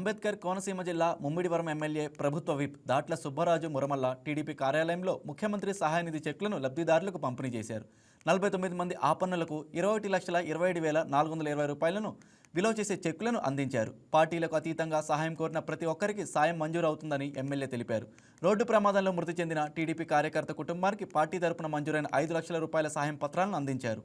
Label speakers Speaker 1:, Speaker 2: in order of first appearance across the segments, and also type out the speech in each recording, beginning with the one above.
Speaker 1: అంబేద్కర్ కోనసీమ జిల్లా ముమ్మిడివరం ఎమ్మెల్యే ప్రభుత్వ whip Datla Subbaraju Muramalla TDP కార్యాలయంలో ముఖ్యమంత్రి సహాయ నిధి చెక్కులను లబ్ధిదారులకు పంపిణీ చేశారు. నలభై తొమ్మిది మంది ఆపన్నులకు ఇరవై ఒకటి లక్షల ఇరవై ఏడు వేల నాలుగు వందల ఇరవై రూపాయలను విలువ చేసే చెక్కులను అందించారు. పార్టీలకు అతీతంగా సహాయం కోరిన ప్రతి ఒక్కరికి సాయం మంజూరు అవుతుందని ఎమ్మెల్యే తెలిపారు. రోడ్డు ప్రమాదంలో మృతి చెందిన టీడీపీ కార్యకర్త కుటుంబానికి పార్టీ తరపున మంజూరైన ఐదు లక్షల రూపాయల సహాయం పత్రాలను అందించారు.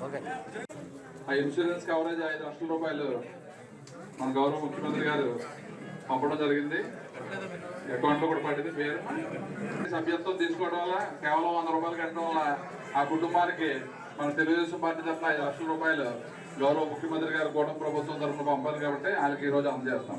Speaker 2: ఆ ఇన్సూరెన్స్ కవరేజ్ ఐదు లక్షల రూపాయలు మన గౌరవ ముఖ్యమంత్రి గారు పంపడం జరిగింది. అకౌంట్లో కూడా పడింది పేరు. సభ్యత్వం తీసుకోవడం వల్ల కేవలం వంద రూపాయలు కట్టడం వల్ల ఆ కుటుంబానికి మన తెలుగుదేశం పార్టీ తరఫున ఐదు లక్షల రూపాయలు గౌరవ ముఖ్యమంత్రి గారు కూటమి ప్రభుత్వం తరఫున పంపాలి కాబట్టి వాళ్ళకి ఈ రోజు అందజేస్తాం